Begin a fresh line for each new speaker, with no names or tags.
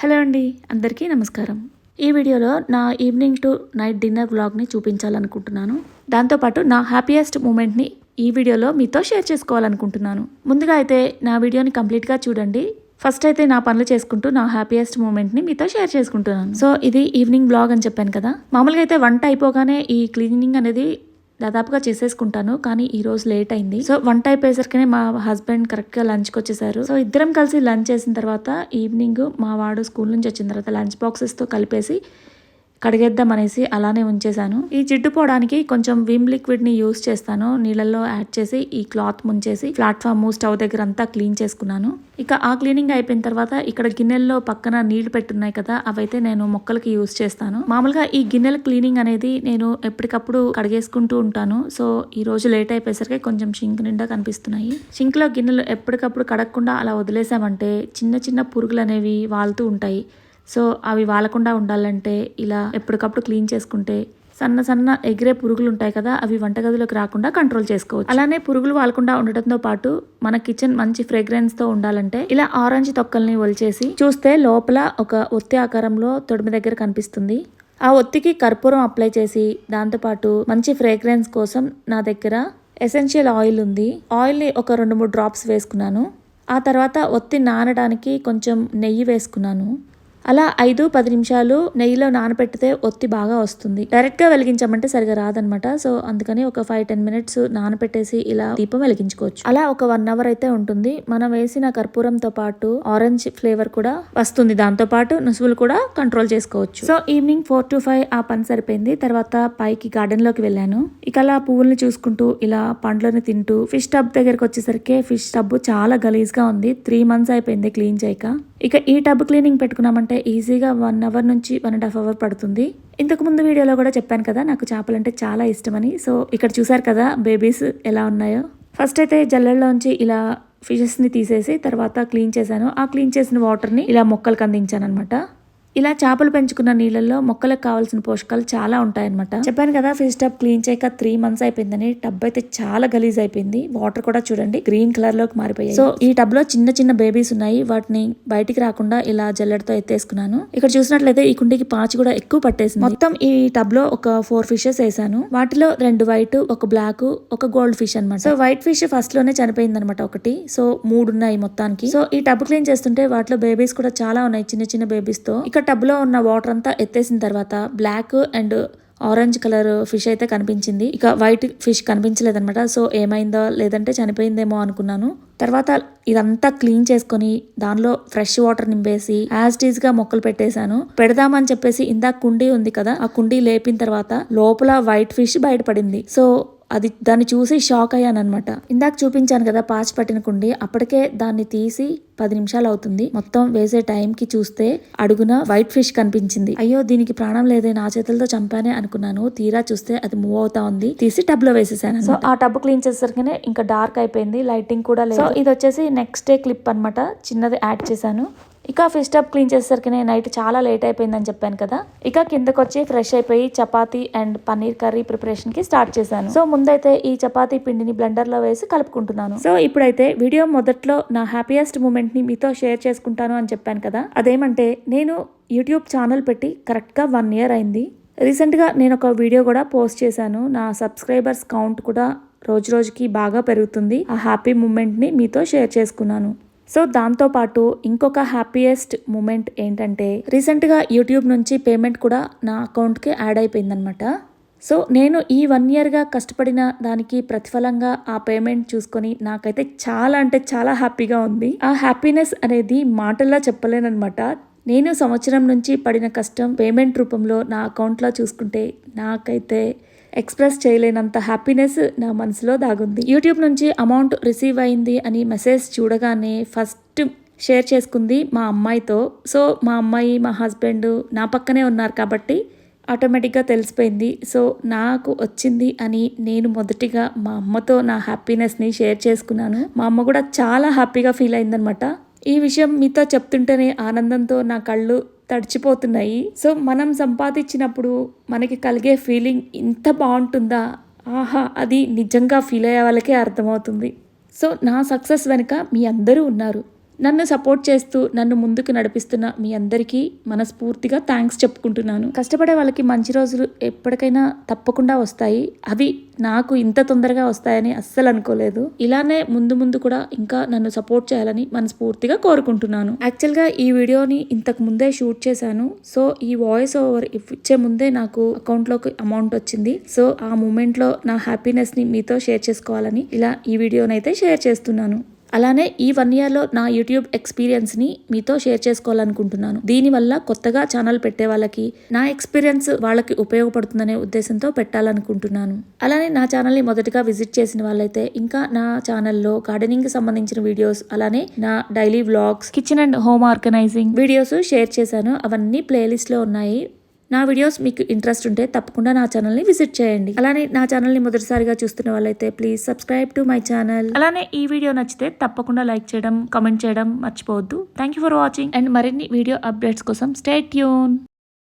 Hello అండి అందరికీ నమస్కారం. ఈ వీడియోలో నా ఈవినింగ్ టు నైట్ డిన్నర్ వ్లాగ్ని చూపించాలనుకుంటున్నాను. దాంతోపాటు నా హ్యాపీయెస్ట్ మూమెంట్ని ఈ వీడియోలో మీతో షేర్ చేసుకోవాలనుకుంటున్నాను. ముందుగా అయితే నా వీడియోని కంప్లీట్గా చూడండి. ఫస్ట్ అయితే నా పనులు చేసుకుంటూ నా హ్యాపీయెస్ట్ మూమెంట్ని మీతో షేర్ చేసుకుంటున్నాను. సో ఇది ఈవినింగ్ బ్లాగ్ అని చెప్పాను కదా. మామూలుగా అయితే వంట అయిపోగానే ఈ క్లీనింగ్ అనేది దాదాపుగా చేసేసుకుంటాను కానీ ఈ రోజు లేట్ అయింది. సో వన్ టైప్ అయిపోయేసరికి మా హస్బెండ్ కరెక్ట్గా లంచ్కి వచ్చేసారు. సో ఇద్దరం కలిసి లంచ్ చేసిన తర్వాత ఈవినింగ్ మా వాడు స్కూల్ నుంచి వచ్చిన తర్వాత లంచ్ బాక్సెస్తో కలిపేసి కడిగేద్దాం అనేసి అలానే ఉంచేశాను. ఈ జిడ్డు పోవడానికి కొంచెం విమ్ లిక్విడ్ని యూస్ చేస్తాను. నీళ్ళల్లో యాడ్ చేసి ఈ క్లాత్ ముంచేసి ప్లాట్ఫామ్ స్టవ్ దగ్గర అంతా క్లీన్ చేసుకున్నాను. ఇక ఆ క్లీనింగ్ అయిపోయిన తర్వాత ఇక్కడ గిన్నెల్లో పక్కన నీళ్ళు పెట్టున్నాయి కదా అవైతే నేను మొక్కలకి యూస్ చేస్తాను. మామూలుగా ఈ గిన్నెల క్లీనింగ్ అనేది నేను ఎప్పటికప్పుడు కడిగేసుకుంటూ ఉంటాను. సో ఈ రోజు లేట్ అయిపోయేసరికి కొంచెం షింక్ నిండా కనిపిస్తున్నాయి. షింక్లో గిన్నెలు ఎప్పటికప్పుడు కడగకుండా అలా వదిలేసామంటే చిన్న చిన్న పురుగులు అనేవి వాళ్తూ ఉంటాయి. సో అవి వాలకుండా ఉండాలంటే ఇలా ఎప్పటికప్పుడు క్లీన్ చేసుకుంటే సన్న సన్న ఎగిరే పురుగులు ఉంటాయి కదా అవి వంటగదిలోకి రాకుండా కంట్రోల్ చేసుకోవచ్చు. అలానే పురుగులు వాలకుండా ఉండటంతో పాటు మన కిచెన్ మంచి ఫ్రేగ్రెన్స్తో ఉండాలంటే ఇలా ఆరెంజ్ తొక్కల్ని ఒలిచేసి చూస్తే లోపల ఒక ఒత్తి ఆకారంలో తొడిమి దగ్గర కనిపిస్తుంది. ఆ ఒత్తికి కర్పూరం అప్లై చేసి దాంతోపాటు మంచి ఫ్రేగ్రెన్స్ కోసం నా దగ్గర ఎసెన్షియల్ ఆయిల్ ఉంది. ఆయిల్ని ఒక రెండు మూడు డ్రాప్స్ వేసుకున్నాను. ఆ తర్వాత ఒత్తి నానడానికి కొంచెం నెయ్యి వేసుకున్నాను. అలా ఐదు పది నిమిషాలు నెయ్యిలో నానబెట్టితే ఒత్తి బాగా వస్తుంది. డైరెక్ట్గా వెలిగించామంటే సరిగా రాదనమాట సో అందుకని ఒక ఫైవ్ టెన్ మినిట్స్ నానబెట్టేసి ఇలా దీపం వెలిగించుకోవచ్చు. అలా ఒక వన్ అవర్ అయితే ఉంటుంది. మనం వేసిన కర్పూరంతో పాటు ఆరెంజ్ ఫ్లేవర్ కూడా వస్తుంది. దాంతో పాటు నుసువులు కూడా కంట్రోల్ చేసుకోవచ్చు. So evening four to five ఆ పని సరిపోయింది. తర్వాత పైకి గార్డెన్లోకి వెళ్ళాను. ఇక అలా పువ్వుల్ని చూసుకుంటూ ఇలా పండ్లను తింటూ ఫిష్ టబ్ దగ్గరకు వచ్చేసరికి ఫిష్ టబ్ చాలా గలీజ్గా ఉంది. త్రీ మంత్స్ అయిపోయింది క్లీన్ చేయక. ఇక ఈ టబ్ క్లీనింగ్ పెట్టుకున్నామంటే ఈజీగా వన్ అవర్ నుంచి వన్ అండ్ హాఫ్ అవర్ పడుతుంది. ఇంతకుముందు వీడియోలో కూడా చెప్పాను కదా నాకు చేపలంటే చాలా ఇష్టమని. సో ఇక్కడ చూసారు కదా బేబీస్ ఎలా ఉన్నాయో. ఫస్ట్ అయితే జల్లెల్లోంచి ఇలా ఫిషెస్ని తీసేసి తర్వాత క్లీన్ చేశాను. ఆ క్లీన్ చేసిన వాటర్ని ఇలా మొక్కలకు అందించాను అనమాట ఇలా చేపలు పెంచుకున్న నీళ్ళల్లో మొక్కలకు కావాల్సిన పోషకాలు చాలా ఉంటాయన్నమాట. చెప్పాను కదా ఫిష్ టబ్ క్లీన్ చేయక త్రీ మంత్స్ అయిపోయిందని టబ్ అయితే చాలా గలీజ్ అయిపోయింది. వాటర్ కూడా చూడండి గ్రీన్ కలర్లోకి మారిపోయాయి. సో ఈ టబ్లో చిన్న చిన్న బేబీస్ ఉన్నాయి. వాటిని బయటికి రాకుండా ఇలా జల్లెడతో ఎత్తేసుకున్నాను. ఇక్కడ చూసినట్లయితే ఈ కుండీకి పాచి కూడా ఎక్కువ పట్టేసింది. మొత్తం ఈ టబ్లో ఒక ఫోర్ ఫిషెస్ వేసాను. వాటిలో రెండు వైట్ ఒక బ్లాక్ ఒక గోల్డ్ ఫిష్ అనమాట సో వైట్ ఫిష్ ఫస్ట్లోనే చనిపోయింది అనమాట ఒకటి. సో మూడు ఉన్నాయి మొత్తానికి. సో ఈ టబ్ క్లీన్ చేస్తుంటే వాటిలో బేబీస్ కూడా చాలా ఉన్నాయి చిన్న చిన్న బేబీస్తో ఇక్కడ టబ్లో ఉన్న వాటర్ అంతా ఎత్తేసిన తర్వాత black and orange colour fish అయితే కనిపించింది. ఇక వైట్ ఫిష్ కనిపించలేదనమాట సో ఏమైందో లేదంటే చనిపోయిందేమో అనుకున్నాను. తర్వాత ఇదంతా క్లీన్ చేసుకొని దానిలో ఫ్రెష్ వాటర్ నింపేసి యాజ్గా మొక్కలు పెట్టేశాను. పెడదామని చెప్పేసి ఇందాక కుండీ ఉంది కదా ఆ కుండీ లేపిన తర్వాత లోపల వైట్ ఫిష్ బయటపడింది. సో అది దాన్ని చూసి షాక్ అయ్యాను అనమాట ఇందాక చూపించాను కదా పాచి పట్టిన కుండి అప్పటికే దాన్ని తీసి పది నిమిషాలు అవుతుంది. మొత్తం వేసే టైం కి చూస్తే అడుగున వైట్ ఫిష్ కనిపించింది. అయ్యో దీనికి ప్రాణం లేదే నా చేతులతో చంపానే అనుకున్నాను. తీరా చూస్తే అది మూవ్ అవుతా ఉంది. తీసి టబ్లో వేసేసాను సో ఆ టబ్ క్లీన్ చేసేసరికి ఇంకా డార్క్ అయిపోయింది లైటింగ్ కూడా లేదు. సో ఇది వచ్చేసి నెక్స్ట్ డే క్లిప్ అనమాట చిన్నది యాడ్ చేశాను. ఇక ఫిష్ టబ్ క్లీన్ చేసేసరికి నేను నైట్ చాలా లేట్ అయిపోయిందని చెప్పాను కదా. ఇక కిందకు వచ్చి ఫ్రెష్ అయిపోయి చపాతీ అండ్ పన్నీర్ కర్రీ ప్రిపరేషన్కి స్టార్ట్ చేశాను. సో ముందైతే ఈ చపాతీ పిండిని బ్లెండర్లో వేసి కలుపుకుంటున్నాను. సో ఇప్పుడైతే వీడియో మొదట్లో నా హ్యాపీయెస్ట్ మూమెంట్ని మీతో షేర్ చేసుకుంటాను అని చెప్పాను కదా. అదేమంటే నేను యూట్యూబ్ ఛానల్ పెట్టి కరెక్ట్గా వన్ ఇయర్ అయింది. రీసెంట్గా నేను ఒక వీడియో కూడా పోస్ట్ చేశాను. నా సబ్స్క్రైబర్స్ కౌంట్ కూడా రోజు రోజుకి బాగా పెరుగుతుంది. ఆ హ్యాపీ మూమెంట్ని మీతో షేర్ చేసుకున్నాను. సో దాంతోపాటు ఇంకొక హ్యాపీయెస్ట్ మూమెంట్ ఏంటంటే రీసెంట్గా యూట్యూబ్ నుంచి పేమెంట్ కూడా నా అకౌంట్కి యాడ్ అయిపోయిందనమాట సో నేను ఈ వన్ ఇయర్గా కష్టపడిన దానికి ప్రతిఫలంగా ఆ పేమెంట్ చూసుకొని నాకైతే చాలా అంటే చాలా హ్యాపీగా ఉంది. ఆ హ్యాపీనెస్ అనేది మాటల్లో చెప్పలేనమాట నేను సంవత్సరం నుంచి పడిన కష్టం పేమెంట్ రూపంలో నా అకౌంట్లో చూసుకుంటే నాకైతే ఎక్స్ప్రెస్ చేయలేనంత హ్యాపీనెస్ నా మనసులో దాగుంది. యూట్యూబ్ నుంచి అమౌంట్ రిసీవ్ అయింది అని మెసేజ్ చూడగానే ఫస్ట్ షేర్ చేసుకుంది మా అమ్మాయితో. సో మా అమ్మాయి మా హస్బెండ్ నా పక్కనే ఉన్నారు కాబట్టి ఆటోమేటిక్గా తెలిసిపోయింది. సో నాకు వచ్చింది అని నేను మొదటిగా మా అమ్మతో నా హ్యాపీనెస్ని షేర్ చేసుకున్నాను. మా అమ్మ కూడా చాలా హ్యాపీగా ఫీల్ అయిందనమాట ఈ విషయం మీతో చెప్తుంటేనే ఆనందంతో నా కళ్ళు తడిచిపోతున్నాయి. సో మనం సంపాదించినప్పుడు మనకి కలిగే ఫీలింగ్ ఇంత బాగుంటుందా? ఆహా అది నిజంగా ఫీల్ అయ్యే వాళ్ళకే అర్థమవుతుంది. సో నా సక్సెస్ వెనుక మీ అందరూ ఉన్నారు. నన్ను సపోర్ట్ చేస్తూ నన్ను ముందుకు నడిపిస్తున్న మీ అందరికీ మనస్ఫూర్తిగా థ్యాంక్స్ చెప్పుకుంటున్నాను. కష్టపడే వాళ్ళకి మంచి రోజులు ఎప్పటికైనా తప్పకుండా వస్తాయి. అవి నాకు ఇంత తొందరగా వస్తాయని అస్సలు అనుకోలేదు. ఇలానే ముందు ముందు కూడా ఇంకా నన్ను సపోర్ట్ చేయాలని మనస్ఫూర్తిగా కోరుకుంటున్నాను. యాక్చువల్గా ఈ వీడియోని ఇంతకు ముందే షూట్ చేశాను. సో ఈ వాయిస్ ఓవర్ ఇచ్చే ముందే నాకు అకౌంట్లోకి అమౌంట్ వచ్చింది. సో ఆ మూమెంట్లో నా హ్యాపీనెస్ని మీతో షేర్ చేసుకోవాలని ఇలా ఈ వీడియోనైతే షేర్ చేస్తున్నాను. అలానే ఈ వన్ ఇయర్లో నా యూట్యూబ్ ఎక్స్పీరియన్స్ని మీతో షేర్ చేసుకోవాలనుకుంటున్నాను. దీనివల్ల కొత్తగా ఛానల్ పెట్టే వాళ్ళకి నా ఎక్స్పీరియన్స్ వాళ్ళకి ఉపయోగపడుతుందనే ఉద్దేశంతో పెట్టాలనుకుంటున్నాను. అలానే నా ఛానల్ని మొదటగా విజిట్ చేసిన వాళ్ళైతే ఇంకా నా ఛానల్లో గార్డెనింగ్ సంబంధించిన వీడియోస్ అలానే నా daily vlogs kitchen and home organizing videos share చేశాను. అవన్నీ ప్లేలిస్ట్లో ఉన్నాయి. నా వీడియోస్ మీకు ఇంట్రెస్ట్ ఉంటే తప్పకుండా నా ఛానల్ని విజిట్ చేయండి. అలానే నా ఛానల్ని మొదటిసారిగా చూస్తున్న వాళ్ళైతే please subscribe to my channel అలానే ఈ వీడియో నచ్చితే తప్పకుండా లైక్ చేయడం కమెంట్ చేయడం మర్చిపోవద్దు. Thank you for watching and మరిన్ని వీడియో అప్డేట్స్ కోసం స్టే ట్యూన్